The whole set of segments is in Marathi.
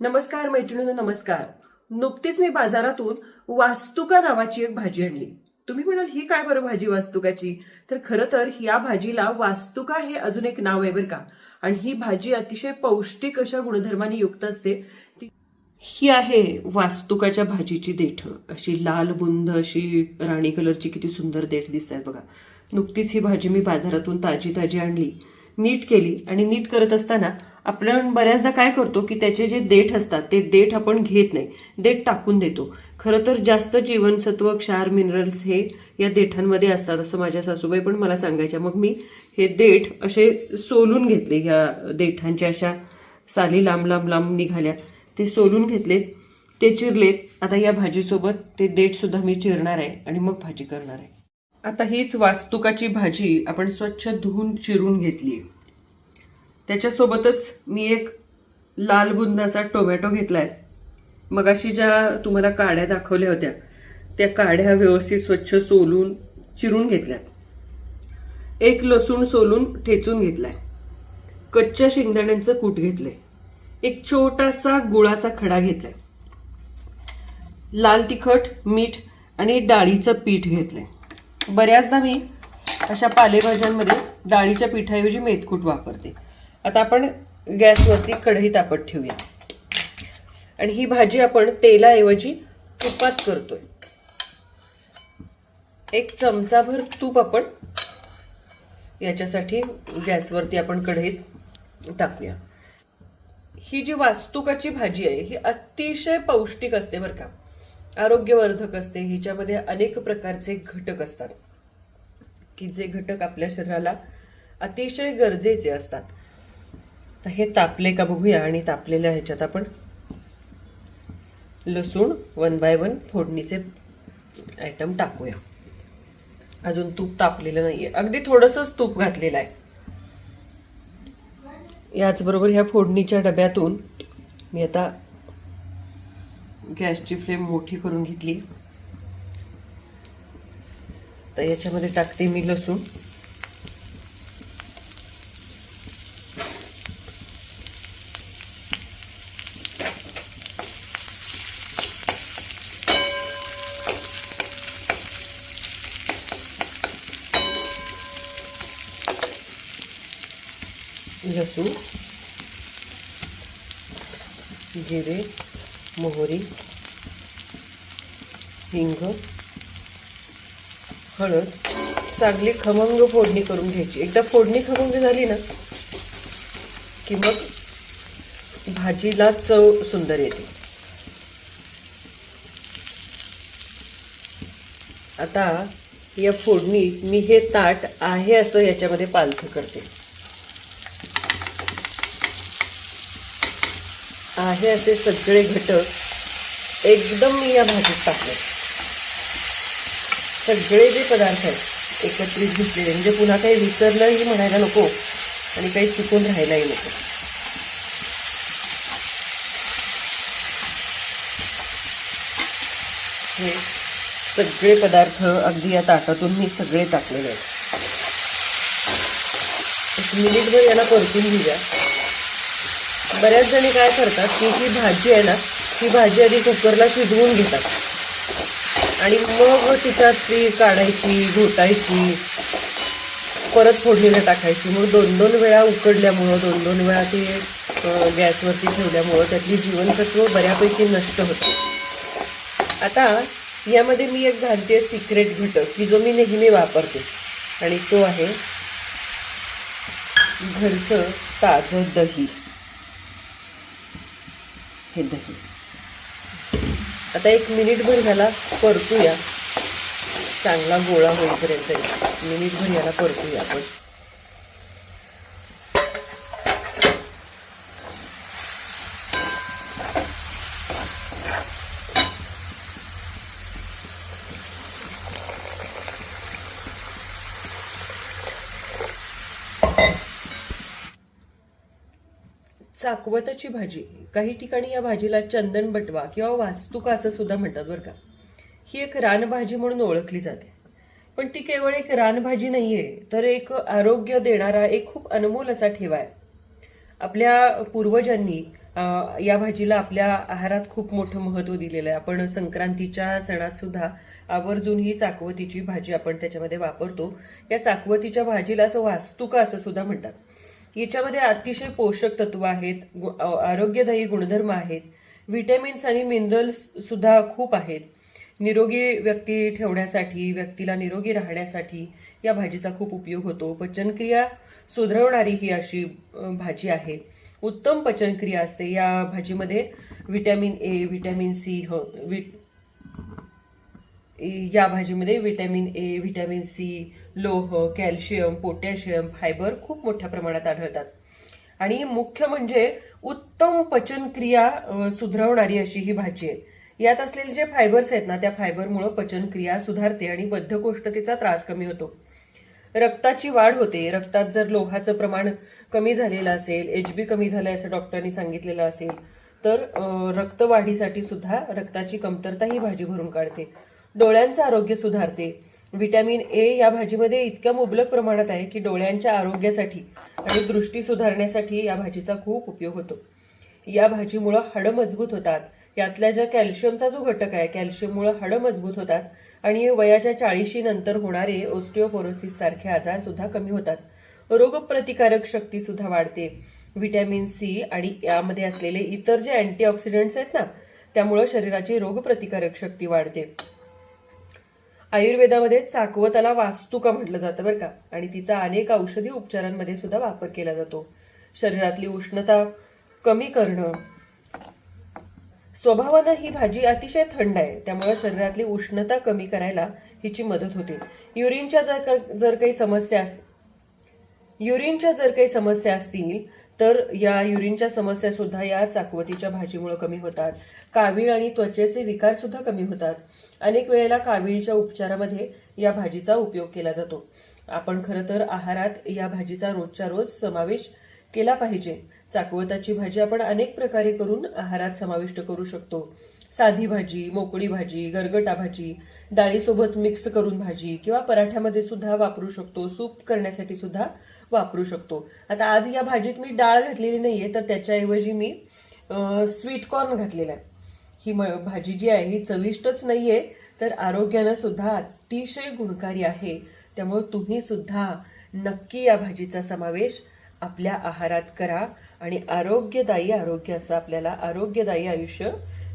नमस्कार मैत्रिणींनो नमस्कार. नुकतीच मी बाजारातून वास्तुका नावाची एक भाजी आणली. तुम्ही म्हणाल ही काय बरं भाजी वास्तुकाची? तर खरं तर या भाजीला वास्तुका हे अजून एक नाव आहे बरं का. आणि ही भाजी अतिशय पौष्टिक अशा गुणधर्माने युक्त असते. ही आहे वास्तुकाच्या भाजीची देठ. अशी लाल बुंद अशी राणी कलरची किती सुंदर देठ दिसत आहेत बघा. नुकतीच ही भाजी मी बाजारातून ताजी ताजी आणली. नीट केली आणि नीट करत असताना आपण बऱ्याचदा काय करतो की त्याचे जे देठ असतात ते देठ आपण घेत नाही. देठ टाकून देतो. खरं तर जास्त जीवनसत्व क्षार मिनरल्स हे या देठांमध्ये असतात असं माझ्या सासूबाई पण मला सांगायच्या. मग मी हे देठ असे सोलून घेतले ह्या देठांच्या अशा साली लांब लांब लांब निघाल्या. ते सोलून घेतलेत ते चिरलेत. आता या भाजीसोबत ते देठ सुद्धा मी चिरणार आहे आणि मग भाजी करणार आहे. आता हीच वास्तुकाची भाजी आपण स्वच्छ धुवून चिरून घेतली. त्याच्यासोबतच मी एक लाल बुंदाचा असा टोमॅटो घेतलाय. मगाशी ज्या तुम्हाला काड्या दाखवल्या होत्या त्या काड्या व्यवस्थित स्वच्छ सोलून चिरून घेतल्यात. एक लसूण सोलून ठेचून घेतलाय. कच्च्या शेंगदाण्यांचं कूट घेतलंय. एक छोटासा गुळाचा खडा घेतलाय. लाल तिखट मीठ आणि डाळीचं पीठ घेतलंय. बऱ्याचदा मी अशा पालेभाज्यांमध्ये डाळीच्या पिठाऐवजी मेथकूट वापरते. आता आपण गॅसवरती कढई तापत ठेवूया. आणि ही भाजी आपण तेलाऐवजी तुपात करतोय. एक चमचाभर तूप आपण याच्यासाठी गॅसवरती आपण कढईत टाकूया. ही जी वास्तुकाची भाजी आहे ही अतिशय पौष्टिक असते बरं का. आरोग्यवर्धक असते हिच्यामध्ये अनेक प्रकारचे घटक असतात. की जे घटक आपल्या शरीराला अतिशय गरजेचे असतात. तर हे तापले का बघूया आणि तापलेल्या ह्याच्यात आपण लसूण वन बाय वन फोडणीचे आयटम टाकूया. अजून तूप तापलेलं नाहीये. अगदी थोडंसंच तूप घातलेलं आहे. याचबरोबर ह्या फोडणीच्या डब्यातून मी आता गॅसची फ्लेम मोठी करून घेतली. तर याच्यामध्ये टाकते मी लसूण. लसूण जिरे मोहरी हिंग हळद. चांगली खमंग फोडणी करून घ्यायची. एकदा फोडणी खमंग झाली ना की मग भाजीला चव सुंदर येते. आता या फोडणीत मी हे ताट आहे असं याच्यामध्ये पालथं करते. आहे असे सगळे घटक एकदम मी या भाजीत टाकले. सगळे जे पदार्थ आहेत एकत्रित घेतलेले म्हणजे पुन्हा काही विसरलंही म्हणायला नको आणि काही चुकून राहायलाही नको. हे सगळे पदार्थ अगदी या ताटातून मी सगळे टाकलेले आहेत. एक मिनिटभर याला परतून घेऊया. बऱ्याच जणी काय करतात की ही भाजी आहे ना ही भाजी आधी कुकरला शिजवून घेतात. आणि मग तिच्यात ती काढायची घोटायची परत फोडणीला टाकायची. मग दोन दोन वेळा उकडल्यामुळं दोन दोन वेळा ते गॅसवरती ठेवल्यामुळं त्यातली जीवनसत्व बऱ्यापैकी नष्ट होते. आता यामध्ये मी एक घालते सिक्रेट घटक की जो मी नेहमी वापरते. आणि तो आहे घरचं ताजं दही. हे दही आता एक मिनिटभर ह्याला परतूया. चांगला गोळा होईपर्यंत एक मिनिटभर याला परतूया आपण. चाकवताची भाजी. काही ठिकाणी या भाजीला चंदन बटवा किंवा वास्तुका असं सुद्धा म्हणतात बरं का. ही एक रानभाजी म्हणून ओळखली जाते. पण ती केवळ एक रानभाजी नाहीये तर एक आरोग्य देणारा एक खूप अनमोल असा ठेवा आहे. आपल्या पूर्वजांनी या भाजीला आपल्या आहारात खूप मोठं महत्त्व दिलेलं आहे. आपण संक्रांतीच्या सणात सुद्धा आवर्जून ही चाकवतीची भाजी आपण त्याच्यामध्ये वापरतो. या चाकवतीच्या भाजीलाच वास्तुका असं सुद्धा म्हणतात. याच्यामध्ये अतिशय पोषक तत्व आहेत गु- आरोग्यदायी गुणधर्म आहेत. व्हिटॅमिन्स आणि मिनरल्स सुद्धा खूप आहेत. निरोगी व्यक्ती ठेवण्यासाठी व्यक्तीला निरोगी राहण्यासाठी या भाजीचा खूप उपयोग होतो. पचनक्रिया सुधरवणारी ही अशी भाजी आहे. उत्तम पचनक्रिया असते. या भाजीमध्ये व्हिटॅमिन ए व्हिटॅमिन सी ह वि- या भाजीमध्ये व्हिटॅमिन ए व्हिटॅमिन सी लोह कॅल्शियम पोटॅशियम फायबर खूप मोठ्या प्रमाणात आढळतात. आणि मुख्य म्हणजे उत्तम पचनक्रिया सुधारवणारी अशी ही भाजी आहे. यात असलेले जे फायबर्स आहेत ना त्या फायबरमुळे पचनक्रिया सुधारते आणि बद्धकोष्ठतेचा त्रास कमी होतो. रक्ताची वाढ होते. रक्तात जर लोहाचं प्रमाण कमी झालेलं असेल एच बी कमी झालं असं डॉक्टरांनी सांगितलेलं असेल तर रक्तवाढीसाठी सुद्धा रक्ताची कमतरता ही भाजी भरून काढते. डोळ्यांचं आरोग्य सुधारते. व्हिटॅमिन ए या भाजीमध्ये इतक्या मुबलक प्रमाणात आहे की डोळ्यांच्या आरोग्यासाठी आणि दृष्टी सुधारण्यासाठी या भाजीचा खूप उपयोग होतो. या भाजीमुळं हाडं मजबूत होतात. यातल्या ज्या कॅल्शियमचा जो घटक आहे कॅल्शियममुळे हाडं मजबूत होतात आणि वयाच्या चाळीशी नंतर होणारे ओस्टिओपोरोसिस सारखे आजार सुद्धा कमी होतात. रोगप्रतिकारक शक्ती सुद्धा वाढते. व्हिटॅमिन सी आणि यामध्ये असलेले इतर जे अँटीऑक्सिडंट्स आहेत ना त्यामुळं शरीराची रोगप्रतिकारक शक्ती वाढते. आयुर्वेदामध्ये चाकवताला वास्तुका म्हटलं जातं बरं का. आणि तिचा अनेक औषधी उपचारांमध्ये सुद्धा वापर केला जातो. शरीरातली उष्णता कमी करणं. स्वभावानं ही भाजी अतिशय थंड आहे. त्यामुळे शरीरातली उष्णता कमी करायला हिची मदत होते. युरिनच्या जर जर काही समस्या युरिनच्या जर काही समस्या असतील तर या युरिनच्या समस्या सुद्धा या चाकवतीच्या भाजीमुळे कमी होतात. कावीळ आणि त्वचेचे विकार सुद्धा कमी होतात. अनेक वेळेला कावीळीच्या उपचारामध्ये या भाजीचा उपयोग केला जातो. आपण खरं तर आहारात या भाजीचा रोजच्या रोज समावेश केला पाहिजे. चाकवताची भाजी आपण अनेक प्रकारे करून आहारात समाविष्ट करू शकतो. साधी भाजी मोकळी भाजी गरगटा भाजी डाळीसोबत मिक्स करून भाजी किंवा पराठ्यामध्ये सुद्धा वापरू शकतो. सूप करण्यासाठी सुद्धा वापरू शकतो. आता आज या भाजीत मी डाळ घातलेली नाहीये तर त्याच्याऐवजी मी स्वीट कॉर्न घातलेला आहे. ही म- भाजी जी आहे ही चविष्टच नाहीये तर आरोग्यानं सुद्धा अतिशय गुणकारी आहे. त्यामुळे तुम्ही सुद्धा नक्की या भाजीचा समावेश आपल्या आहारात करा आणि आरोग्यदायी आरोग्य असं आपल्याला आरोग्यदायी आयुष्य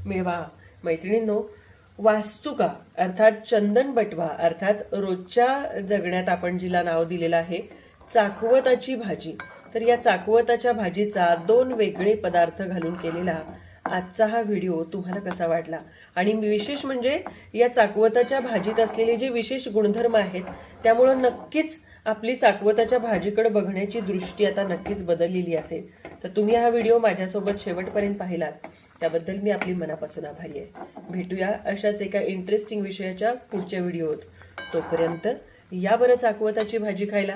मिळवा. मैत्रिणींनो वास्तुका अर्थात चंदन बटवा अर्थात रोजच्या जगण्यात आपण जिला नाव दिलेलं आहे चाकवताची भाजी. तर या चाकवताच्या भाजीचा दोन वेगळे पदार्थ घालून केलेला आजचा हा व्हिडिओ तुम्हाला कसा वाटला? आणि विशेष म्हणजे या चाकवताच्या भाजीत असलेले जे विशेष गुणधर्म आहेत त्यामुळं नक्कीच आपली चाकवताच्या भाजीकडे बघण्याची दृष्टी आता नक्कीच बदललेली असेल. तर तुम्ही हा व्हिडिओ माझ्यासोबत शेवटपर्यंत पाहिलात. त्याबद्दल मी आपली मनापासून आभारी आहे. भेटूया अशाच एका इंटरेस्टिंग विषयाच्या पुढच्या व्हिडिओत. तोपर्यंत या बरं चाकवताची भाजी खायला.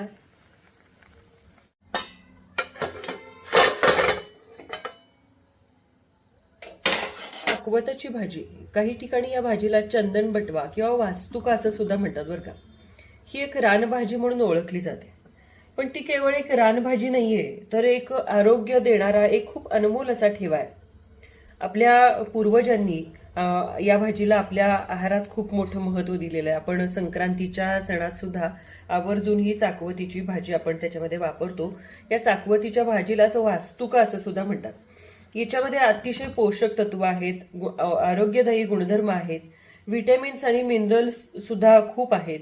चाकवताची भाजी. काही ठिकाणी या भाजीला चंदन बटवा किंवा वास्तुका असं सुद्धा म्हणतात बरं का. ही एक रानभाजी म्हणून ओळखली जाते. पण ती केवळ एक रानभाजी नाहीये तर एक आरोग्य देणारा एक खूप अनमोल असा ठेवा आहे. आपल्या पूर्वजांनी या भाजीला आपल्या आहारात खूप मोठं महत्त्व दिलेलं आहे. आपण संक्रांतीच्या सणात सुद्धा आवर्जून ही चाकवतीची भाजी आपण त्याच्यामध्ये वापरतो. या चाकवतीच्या भाजीलाच वास्तुका असं सुद्धा म्हणतात. याच्यामध्ये अतिशय पोषक तत्व आहेत गु- आरोग्यदायी गुणधर्म आहेत. व्हिटॅमिन्स आणि मिनरल्स सुद्धा खूप आहेत.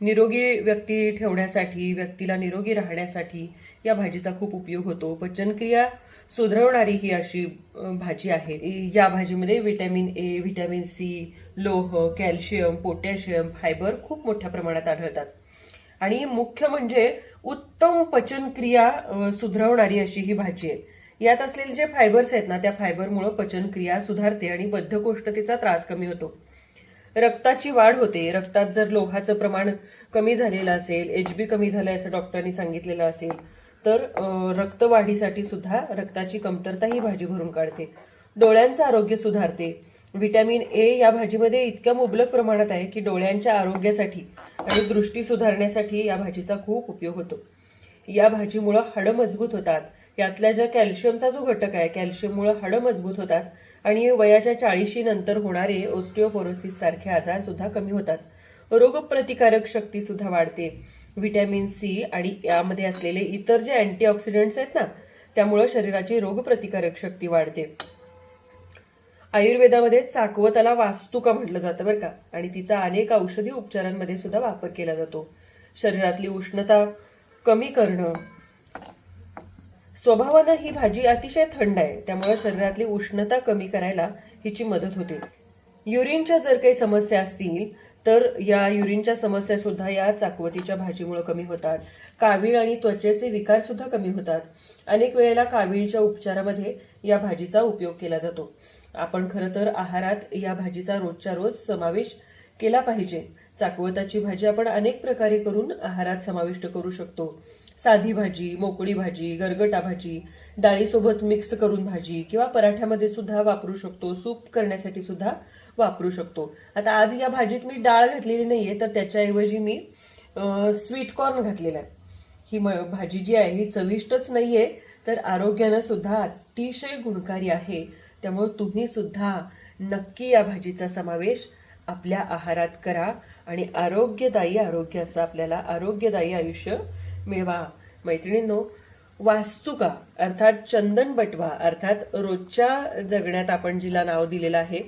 निरोगी व्यक्ती ठेवण्यासाठी व्यक्तीला निरोगी राहण्यासाठी या भाजीचा खूप उपयोग होतो. पचनक्रिया सुधारवणारी ही अशी भाजी आहे. या भाजीमध्ये व्हिटॅमिन ए व्हिटॅमिन सी लोह कॅल्शियम पोटॅशियम फायबर खूप मोठ्या प्रमाणात आढळतात. आणि मुख्य म्हणजे उत्तम पचनक्रिया सुधारवणारी अशी ही भाजी आहे. यात असलेले जे फायबर्स आहेत ना त्या फायबरमुळे पचनक्रिया सुधारते आणि बद्धकोष्ठतेचा त्रास कमी होतो. रक्ताची वाढ होते. रक्तात जर लोहाचं प्रमाण कमी झालेलं असेल एच बी कमी झालं असं डॉक्टरांनी सांगितलेलं असेल तर रक्तवाढीसाठी सुद्धा रक्ताची कमतरता ही भाजी भरून काढते. डोळ्यांचं आरोग्य सुधारते. व्हिटॅमिन ए या भाजीमध्ये इतक्या मुबलक प्रमाणात आहे की डोळ्यांच्या आरोग्यासाठी आणि दृष्टी सुधारण्यासाठी या भाजीचा खूप उपयोग होतो. या भाजीमुळं हाडं मजबूत होतात. यातल्या ज्या कॅल्शियमचा जो घटक आहे कॅल्शियममुळे हाडं मजबूत होतात आणि वयाच्या चाळीशी नंतर होणारे ओस्टिओपोरोसिस सारखे आजार सुद्धा कमी होतात. रोगप्रतिकारक शक्ती सुद्धा वाढते. व्हिटॅमिन सी आणि यामध्ये असलेले इतर जे अँटीऑक्सिडंट्स आहेत ना त्यामुळे शरीराची रोगप्रतिकारक शक्ती वाढते. आयुर्वेदामध्ये चाकवताला वास्तुका म्हटलं जातं बरं का आणि तिचा अनेक औषधी उपचारांमध्ये सुद्धा वापर केला जातो. शरीरातली उष्णता कमी करणं स्वभावानं ही भाजी अतिशय थंड आहे त्यामुळे शरीरातली उष्णता कमी करायला हिची मदत होते. युरिनच्या जर काही समस्या असतील तर या युरिनच्या समस्या सुद्धा या चाकवतीच्या भाजीमुळे कमी होतात. कावीळ आणि त्वचेचे विकार सुद्धा कमी होतात. अनेक वेळेला कावीळीच्या उपचारामध्ये या भाजीचा उपयोग केला जातो. आपण खरं तर आहारात या भाजीचा रोजच्या रोज समावेश केला पाहिजे. चाकवताची भाजी आपण अनेक प्रकारे करून आहारात समाविष्ट करू शकतो. साधी भाजी मोकळी भाजी गरगटा भाजी डाळीसोबत मिक्स करून भाजी किंवा पराठ्यामध्ये सुद्धा वापरू शकतो. सूप करण्यासाठी सुद्धा वापरू शकतो. आता आज या भाजीत मी डाळ घातलेली नाहीये तर त्याच्याऐवजी मी स्वीट कॉर्न घातलेला आहे. ही म- भाजी जी आहे ही चविष्टच नाहीये तर आरोग्यानं सुद्धा अतिशय गुणकारी आहे. त्यामुळे तुम्ही सुद्धा नक्की या भाजीचा समावेश आपल्या आहारात करा आणि आरोग्यदायी आरोग्याचं आपल्याला आरोग्यदायी आयुष्य मिळवा मैत्रिणींनो वास्तुका अर्थात चंदन बटवा अर्थात रोजच्या जगण्यात आपण जिला नाव दिलेलं आहे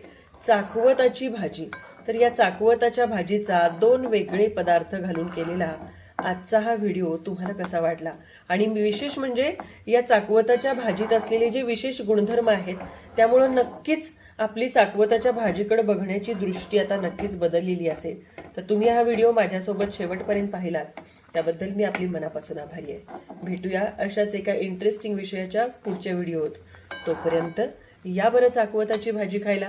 चाकवताची भाजी. तर या चाकवताच्या भाजीचा दोन वेगळे पदार्थ घालून केलेला आजचा हा व्हिडिओ तुम्हाला कसा वाटला? आणि विशेष म्हणजे या चाकवताच्या भाजीत असलेले जे विशेष गुणधर्म आहेत त्यामुळं नक्कीच आपली चाकवताच्या भाजीकडे बघण्याची दृष्टी आता नक्कीच बदललेली असेल. तर तुम्ही हा व्हिडिओ माझ्यासोबत शेवटपर्यंत पाहिलात. त्याबद्दल मी आपली मनापासून आभारी आहे. भेटूया अशाच एका इंटरेस्टिंग विषयाच्या पुढच्या व्हिडिओत तोपर्यंत या बरं चाकवताची भाजी खायला.